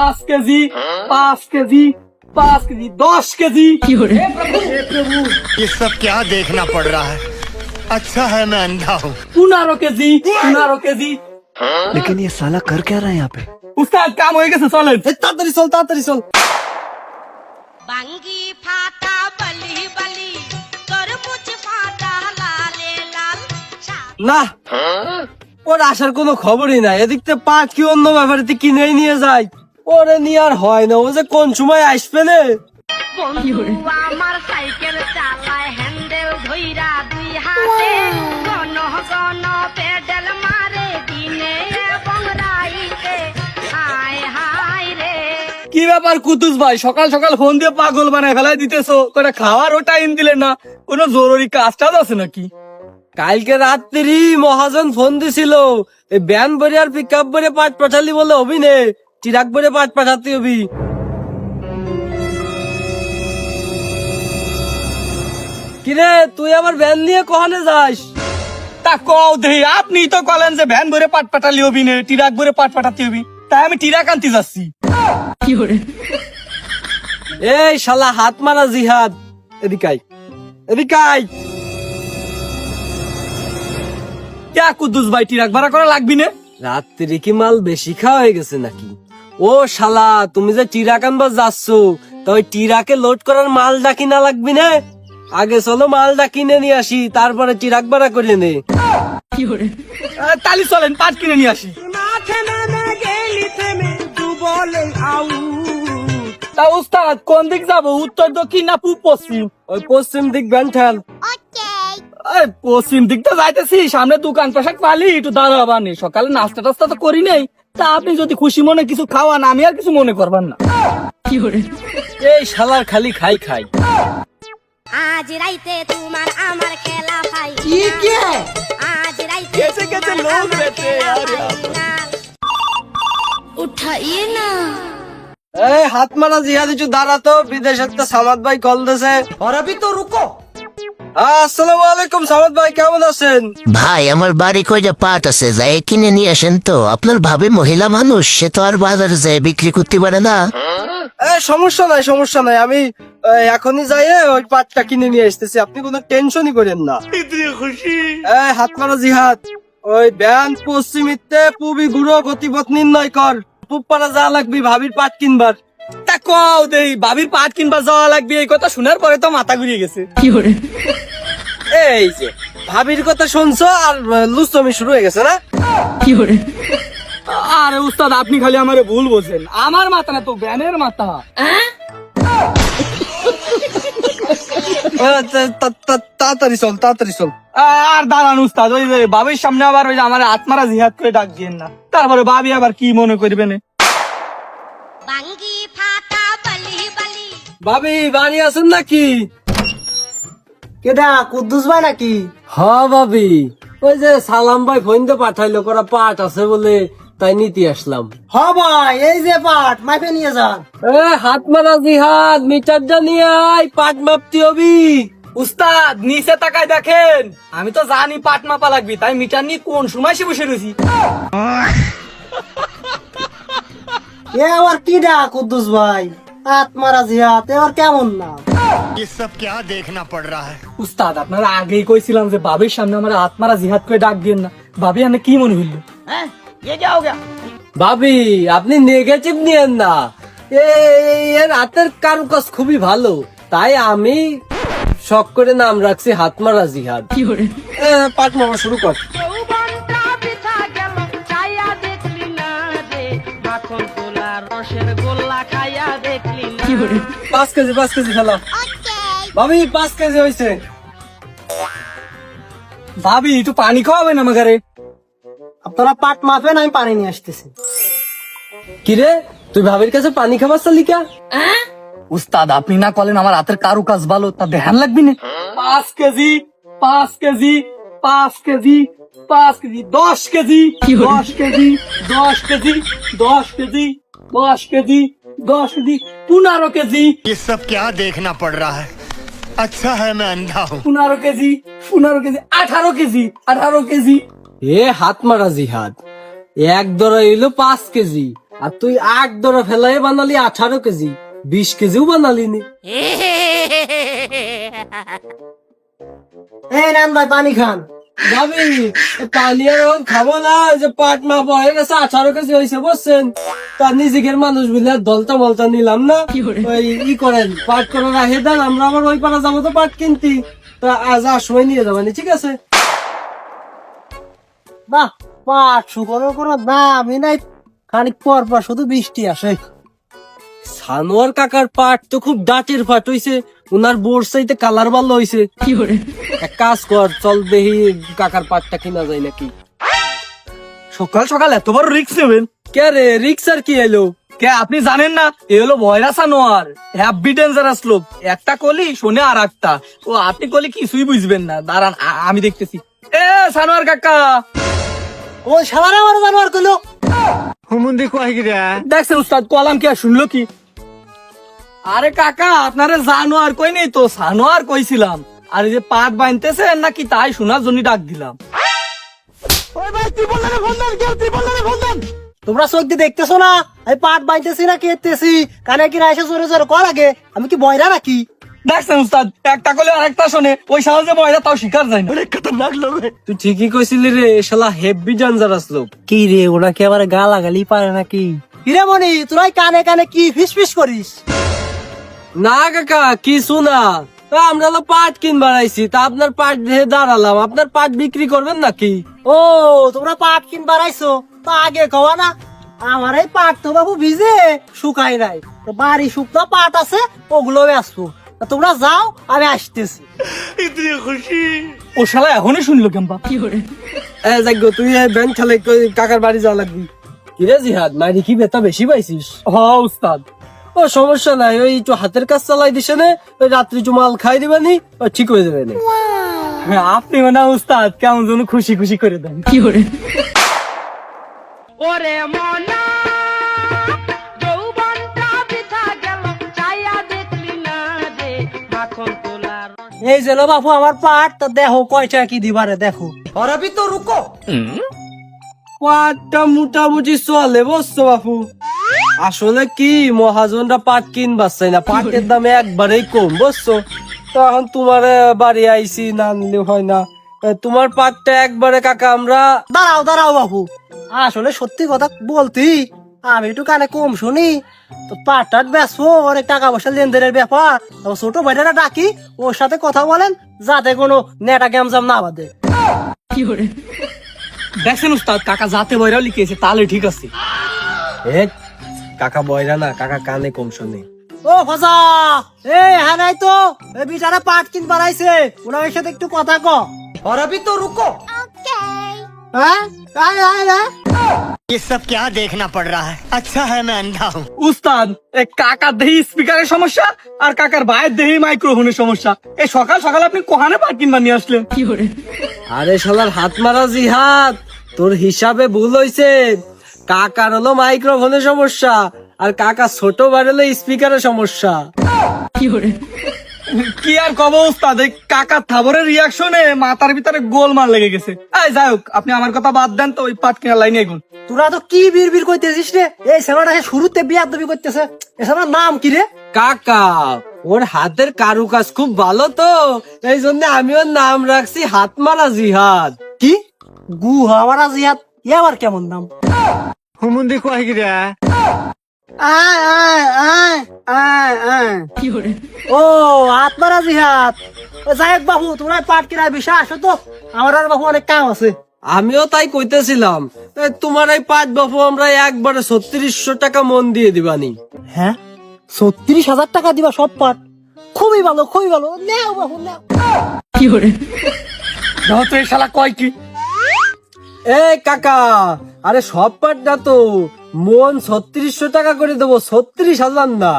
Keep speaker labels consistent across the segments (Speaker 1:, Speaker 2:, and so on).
Speaker 1: পাঁচ কেজি পাঁচ কেজি পাঁচ কেজি দশ কেজি
Speaker 2: ये सब क्या देखना पड़ रहा है अच्छा है मैं अंधा हूँ
Speaker 1: পনেরো কেজি পনেরো কেজি
Speaker 3: लेकिन ये साला कर क्या रहा है यहाँ पे
Speaker 1: উস্তাদ কাম হয়ে গেছে চলেন
Speaker 3: ताड़ाताड़ी चल ताड़ाताड़ी चल
Speaker 4: বাঙ্গি ফাটা বলি বলি তরমুজ ফাটা লালে লাল সা-
Speaker 3: না ওর আসার কোনো খবরই নাই এদিক থেকে পাট কি অন্য ব্যাপারে কিনে নিয়ে যায় ওরে নিয়ে আর হয় না ও যে কোন সময় আসবে না?
Speaker 4: আমার সাইকেল চালায় হ্যান্ডেল ধইরা দুই হাতে। গন গন পেডেল মারে দিনে এবং রাইতে। হায় হায় রে।
Speaker 1: কি ব্যাপার কুতুস ভাই সকাল সকাল ফোন দিয়ে পাগল বানায় ফেলাই দিতেছো? করে খাওয়ারও টাইম দিলে না? কোনো জরুরি কাজ টাজ আছে নাকি?
Speaker 3: কালকে রাত্রি মহাজন ফোন দিছিল এই ব্যান ভরে আর পিক আপ ভরে পাঠ পাঠালি বলে হবি চিরাক ভরে পাট পাঠাতে হবি। কিরে তুই আবার ব্যান নিয়ে কখনে যাস?
Speaker 1: তা কও দেহি আপনি তো কলেন যে ভ্যান ভরে পাট পাটালি হবি নে টিরাক ভরে পাট পাঠাতে হবি। তাই আমি টিরাক আনতে যাচ্ছি।
Speaker 3: এই শালা হাত মারা জিহাদ। এদিকাই এদিকাই
Speaker 1: ক্যা কুদ্দুস ভাই টিরাক ভাড়া করা লাগবি না?
Speaker 3: রাত্রি কি মাল বেশি খাওয়া হয়ে গেছে নাকি? ও শালা তুমি যে টিরাক আনবা যাচ্ছ তো ওই টিরাকে লোড করার মালটা কিনা লাগবি না? আগে চলো মালটা কিনে নিয়ে আসি তারপরে টিরাক ভাড়া করে নে।
Speaker 1: তালি চলেন পাট কিনে নিয়ে আসি। তা উস্তাদ কোন দিক যাব? উত্তর দক্ষিণ না পূব পশ্চিম?
Speaker 3: ওই পশ্চিম দিক ব্যান ঠেল।
Speaker 1: এই পশ্চিম দিকটা যাইতেছি সামনে দোকান পাশে পালি একটু দাঁড়াবানি সকালে নাস্তা টাস্তা তো করি নাই তা আপনি যদি খুশি মনে কিছু খাওয়ান আমি আর কিছু মনে করবেন না
Speaker 3: এই শালার খালি খাই খাই
Speaker 4: আজ রাইতে তোমার আমার খেলা ভাই আজ রাইতে
Speaker 1: कैसे कैसे
Speaker 4: তোমার
Speaker 1: लोग
Speaker 4: আমার
Speaker 1: रहते हैं
Speaker 4: খেলা
Speaker 1: यार
Speaker 4: ফাইনাল। উঠাইয়ে না
Speaker 3: এই হাত মারা জিহাদ একটু দাঁড়াতো বিদেশের তো সামাদ ভাই কল দিছে और अभी तो रुको আসসালামু আলাইকুম সামাদ ভাই কেমন আছেন?
Speaker 5: ভাই আমার বাড়ি কই যে পাট আছে যাই কিনে নিয়ে আসেন তো। আপনার ভাবে মহিলা মানুষ সে তো আর বাজারে যায় বিক্রি করতে পারে না।
Speaker 3: এ সমস্যা নাই সমস্যা নাই। আমি এখনই যাই ওই পাটটা কিনে নিয়ে আসতেছি। আপনি কোনো টেনশনই করেন না। এই হাত মারা জিহাদ। ওই ব্যান পশ্চিমিতে পুবি গুঁড়ো গতিপথ নির্ণয় কর। পুব পাড়া যা লাগবি ভাবির পাট কিনবার।
Speaker 1: তা কও দেই ভাবির পাট কিনবা যাওয়া লাগবে এই কথা শোনার পরে তো মাথা ঘুরিয়ে গেছে।
Speaker 3: এই যে ভাবির কথা শুনছো আর লুস্তমি শুরু হয়ে গেছে না?
Speaker 1: আরে উস্তাদ আপনি খালি আমারে ভুল বোঝেন। আমার মাথা না তো ব্যানের মাথা।
Speaker 3: এ, তা- তা- তা- তাড়াতাড়ি চল তাড়াতাড়ি চল।
Speaker 1: আর দাঁড়ান উস্তাদ ওই যে বাবির সামনে আবার ওই আমার আত্মারা জিহাদ করে ডাক দিয়েন না। তারপরে বাবি আবার কি মনে করবে না
Speaker 4: বাঙ্গি ফাটা বলি বলি
Speaker 3: ভাবি বাড়ি আছেন নাকি?
Speaker 6: কেডা কুদ্দুস ভাই নাকি?
Speaker 3: হ ভাবি। ওই যে সালাম ভাই ফোন দিয়ে পাঠাইলো করা পাট আছে বলে তাই নিতে আসলাম।
Speaker 6: হ ভাই এই যে পাট মাইপে নিয়ে যান।
Speaker 3: এ হাত মারা জিহাদ মিটারটা নিয়ে আয় পাট মাপতি হবি।
Speaker 1: উস্তাদ নিচে তাকায় দেখেন। আমি তো জানি পাট মাপা লাগবি তাই মিটার নিয়ে কোন সময় সে বসে রয়েছি।
Speaker 6: এ আবার কিডা কুদ্দুস ভাই আত্মারা জিহাত এ আবার কেমন না
Speaker 2: ये सब क्या देखना पड़ रहा है
Speaker 1: উস্তাদ আপনারা আগেই কইছিলাম যে বাবির সামনে আমার আত্মারা জিহাদ করে ডাক দিয়েন না ভাবি আমি কি মনে হইল
Speaker 3: ভাবি আপনি নেগেটিভ নিয়েন না এই এর হাতের কারুকাজ খুবই ভালো তাই আমি শখ করে নাম রাখছি হাত মারা জিহাদ এ, পাট মারা শুরু কর
Speaker 4: রসের গোল্লা খাইয়া দেখলি না।
Speaker 3: পাঁচ কেজি পাঁচ কেজি খেলা ভাবি পাঁচ কেজি হয়েছে
Speaker 1: ভাবি একটু পানি খাওয়াবেন আমাকে রে।
Speaker 6: আপনারা পাট মাপেন আমি পানি নিয়ে আসতেছি।
Speaker 3: কিরে তুই ভাবির কাছে পানি খাবার চালিকা
Speaker 1: উস্তাদ আপনি না কলেন আমার হাতের কারু কাজ ভালো তা ধ্যান লাগবি না। পাঁচ কেজি পাঁচ কেজি পাঁচ কেজি। পাঁচ কেজি দশ কেজি দশ কেজি দশ কেজি দশ কেজি দশ কেজি দশ কেজি পনেরো কেজি
Speaker 2: ये सब क्या देखना पड़ रहा है अच्छा है मैं अंधा हूँ
Speaker 1: পনেরো কেজি পনেরো কেজি আঠারো কেজি আঠারো কেজি
Speaker 3: এ হাত মারা জিহাদ এক দরা এলো পাঁচ কেজি আর তুই আট ধরে ফেলাই বানালি আঠারো কেজি বিশ কেজিও বানালি নি
Speaker 6: এই নেন ভাই পানি খান
Speaker 3: ভাবি পানি আর এখন খাব না যে পাট মাপ হয়ে গেছে আঠারো কেজি হয়েছে বুঝছেন? তার নিজেদের মানুষ বুঝলে নিলাম না। ওই ই করেন পাট করে রাখে দেন আমরা আবার ওই পাড়া যাব তো পাট কিনতি। তা আজ আর সময় নিয়ে যাবানি ঠিক আছে?
Speaker 6: বাহ পাট শুকনো কোনো দামই নাই। খানিক পর পর শুধু বৃষ্টি আসে।
Speaker 3: সানোয়ার কাকার পাট তো খুব ডাটের পাট হইছে উনার বোর সাইতে কালার ভালো হইছে। এক কাজ কর চল দেখি কাকার পাটটা কিনা যায় নাকি।
Speaker 1: সকাল সকাল এত বড় রিক্স নেবেন?
Speaker 3: কে রে রিক্সার কি এলো
Speaker 1: কে আপনি জানেন না এ হলো ভয়রা সানোয়ার হ্যাপি ডেঞ্জারাস লোক। একটা কলি শোনে আর একটা ও আপনি কলি কিছুই বুঝবেন না। দাঁড়ান আমি দেখতেছি। এ সানোয়ার কাকা!
Speaker 6: ও সারা আমার জানোয়ার কইলো।
Speaker 2: হুমুন্দি কয় কি
Speaker 1: দেখছেন উস্তাদ কলাম কি শুনলো কি? আরে কাকা আপনারে জানো আর কই নেই তো সানো আর কইছিলাম। আর এই যে পাট বানতেছেন নাকি তাই শোনার জন্য ডাক দিলাম।
Speaker 6: ওই ভাই ত্রিপল লাইনে ফোন দেন কেউ তোমরা চোখ দিয়ে দেখতেছো না? আমি পাট বাইতেছি না কেতেছি কানে কি রাইসে জোরে জোরে কর আগে আমি কি বয়রা নাকি?
Speaker 1: দেখছেন উস্তাদ একটা কলে আরেকটা শোনে ওই সাহসে বয়রা তাও শিকার যায় না।
Speaker 3: তুই ঠিকই কইছিলি রে শালা হেভি ডেঞ্জারাস লোক।
Speaker 6: কি রে ওরা কি আবার গা লাগালি পারে নাকি? কিরে তোরাই কানে কানে কি ফিস ফিস করিস?
Speaker 3: না কাকা কিছু না। আমরা তো পাট কিনবার আইছি তা আপনার পাট দিয়ে দাঁড়ালাম। আপনার পাট বিক্রি করবেন নাকি?
Speaker 6: ও তোমরা পাট কিনবার আইছো? তো আগে কওয়া না আমার এই পাট তো বাবু ভিজে শুকাই নাই। তো বাড়ি শুকনো পাট আছে ওগুলো আসব। তোমরা যাও আমি আসতেছি। খুশি।
Speaker 1: ও শালা এখনই শুনলো কেম্পা
Speaker 3: এ যাগ্য তুই এই ব্যাংক খেলে কাকার বাড়ি যাওয়া লাগবি? কিরে জিহাদ মারি কি বেতা বেশি পাইছিস?
Speaker 1: হ উস্তাদ
Speaker 3: ও সমস্যা নাই ওই একটু হাতের কাজ চালাই দিছে না ওই রাত্রি একটু মাল খাই দিবানি ও ঠিক হয়ে যাবে না।
Speaker 1: আপনি মানে উস্তাদ কেমন যেন খুশি খুশি করে দেন।
Speaker 4: ওরে মনা
Speaker 6: এই যে লো বাপু আমার পাট তো দেখো কয়টা কি দিবারে দেখো। অরবি তো রুকো।
Speaker 3: পাটটা মোটামুটি চলে বুঝছ বাপু? আসলে কি মহাজনরা পাট কিনবার চাই না পাটের দাম একবারেই কম বুঝছ? তো এখন তোমার বাড়ি আইছি না নিলে হয় না। তোমার পাটটা একবারে কাকা আমরা
Speaker 6: দাঁড়াও দাঁড়াও বাপু। আসলে সত্যি কথা বলতি আমি একটু কানে কম শুনি। তো অনেক টাকা পয়সা লেনদেনের ব্যাপার। ছোট ভাইটারা ডাকি ওর সাথে কথা বলেন যাতে কোনো নেটা গ্যামজাম না কি
Speaker 1: করে উস্তাদ কাকা যাতে তাহলে ঠিক আছে।
Speaker 3: কাকা বয়রা না কাকা কানে কম
Speaker 6: ও ফাজা এ হ্যাঁ তো এ বিটারা পাট কিন বাড়াইছে ওনার সাথে একটু কথা ক। তো রুকো। ওকে হ্যাঁ আয় আয়।
Speaker 2: ये सब क्या देखना पड़ रहा है अच्छा है मैं अंधा हूँ
Speaker 1: উস্তাদ এ কাকার দেহি স্পিকারের সমস্যা আর কাকার ভাইয়ের দেহি মাইক্রোফোনের সমস্যা এই সকাল সকাল আপনি কোহানে পাট কিনবা নিয়ে আসলেন
Speaker 3: আরে শালার হাত মারা জিহাদ তোর হিসাবে ভুল হইছে কাকার হলো মাইক্রোফোনের সমস্যা আর কাকা ছোট বাড়লে স্পিকারের সমস্যা
Speaker 1: কি আর কব অবস্থা? এই কাকার থাবরের রিয়াকশনে মাথার ভিতরে গোলমাল লেগে গেছে। এই যাই হোক আপনি আমার কথা বাদ দেন তো ওই পাট কেনার লাইনে এগুন।
Speaker 6: তোরা তো কি বীর বীর কইতেছিস রে? এই ছেলেটা শুরুতে বিয়ার দাবি করতেছে। এ ছেলের নাম কি রে?
Speaker 3: কাকা ওর হাতের কারুকাজ খুব ভালো তো। এই জন্য আমি ওর নাম রাখছি হাতমারা জিহাদ।
Speaker 6: কি? গুহামারা জিহাদ? এ আবার কেমন নাম? হুমুন্দি কয় কি রে? ও জিহাদ যাই হোক বাবু তোমরা পাট কিনা বিষয় আসো তো। আমার আর বাবু অনেক কাম আছে।
Speaker 3: আমিও তাই কইতেছিলাম। তোমার এই পাঁচ বাপু আমরা একবারে ছত্রিশশো টাকা মন দিয়ে দিবানি।
Speaker 6: হ্যাঁ? ছত্রিশ হাজার টাকা দিবা সব পাট? খুবই ভালো খুবই ভালো। নেও বাবু নেও।
Speaker 1: দেখো তো এই শালা কয় কি?
Speaker 3: এই কাকা আরে সব পাট না তো মন ছত্রিশশো টাকা করে দেবো ছত্রিশ হাজার না।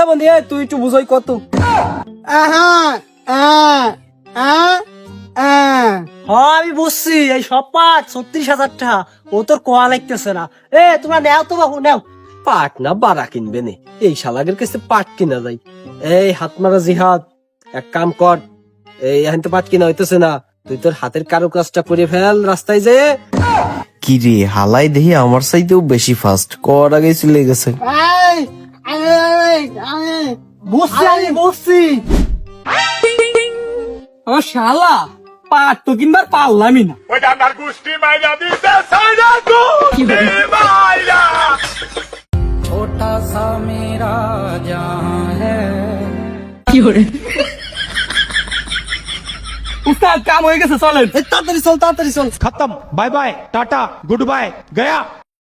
Speaker 3: এ বন্ধু এ, তুই একটু বুঝাই কত।
Speaker 6: আহা, আহ, আহ, আহ। হ আমি বুঝছি এই সব পাট ছত্রিশ হাজার টাকা ও তোর কোয়া লাগতেছে না। এ তোমরা নেও তো বাবু নেও।
Speaker 3: পাট না বাড়া কিনবে নে এই শালাগের কাছে পাট কিনা যায়। এই হাত মারা জিহাদ এক কাম কর এই এখন তো পাট কিনা হইতেছে না। তুই তোর হাতের কারুকাজটা করে ফেল রাস্তায় যে
Speaker 7: কি রে হালাই দেখি আমার চাইতেও বেশি ফাস্ট কর আগে চলে গেছে।
Speaker 6: বুঝছি আমি বুঝছি
Speaker 1: ও শালা পাট তো কিনবার পারলামই না। উস্তাদ কাম হয়ে গেছে চলেন।
Speaker 3: তাড়াতাড়ি চল তাড়াতাড়ি চল।
Speaker 8: খতম bye bye tata good bye Gaya.